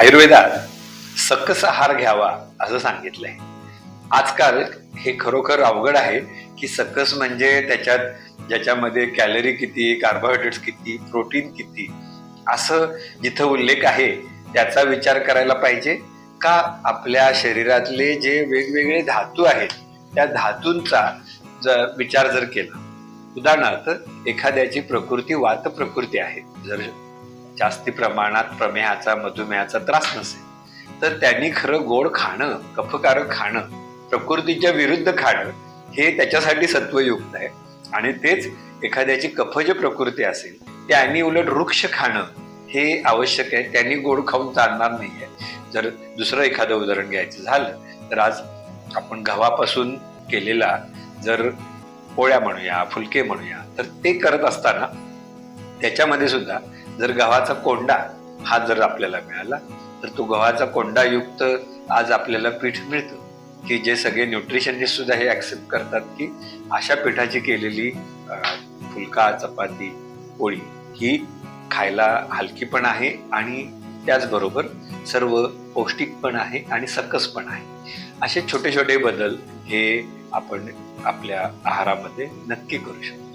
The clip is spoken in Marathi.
आयुर्वेदात सकस आहार घ्यावा असं सांगितलंय. आजकाल हे खरोखर अवघड आहे की सकस म्हणजे त्याच्यात ज्याच्यामध्ये कॅलरी किती कार्बोहायड्रेट्स किती प्रोटीन किती असं जिथं उल्लेख आहे त्याचा विचार करायला पाहिजे का आपल्या शरीरातले जे वेगवेगळे धातू आहेत त्या धातूंचा जर विचार जर केला. उदाहरणार्थ एखाद्याची प्रकृती वात प्रकृती आहे. जर जास्ती प्रमाणात प्रमेहाचा मधुमेहाचा त्रास नसेल. तर त्यांनी खरं गोड खाणं कफकारक खाणं प्रकृतीच्या विरुद्ध खाणं हे त्याच्यासाठी सत्वयुक्त आहे. आणि तेच एखाद्याची कफज प्रकृती असेल त्यांनी उलट वृक्ष खाणं हे आवश्यक आहे. त्यांनी गोड खाऊन चालणार नाहीये. जर दुसरं एखादं उदाहरण घ्यायचं झालं तर आज आपण गव्हापासून केलेला जर पोळ्या म्हणूया फुलके म्हणूया तर ते करत असताना त्याच्यामध्ये सुद्धा जर गव्हाचा कोंडा हा जर आपल्याला मिळाला तर तो गव्हाचा कोंडायुक्त आज आपल्याला पीठ मिळतं. की जे सगळे न्यूट्रिशनिस्ट सुद्धा हे ऍक्सेप्ट करतात की अशा पिठाची केलेली फुलका चपाती पोळी ही खायला हलकी पण आहे आणि त्याचबरोबर सर्व पौष्टिक पण आहे आणि सकस पण आहे. असे छोटे छोटे बदल हे आपण आपल्या आहारामध्ये नक्की करू शकतो.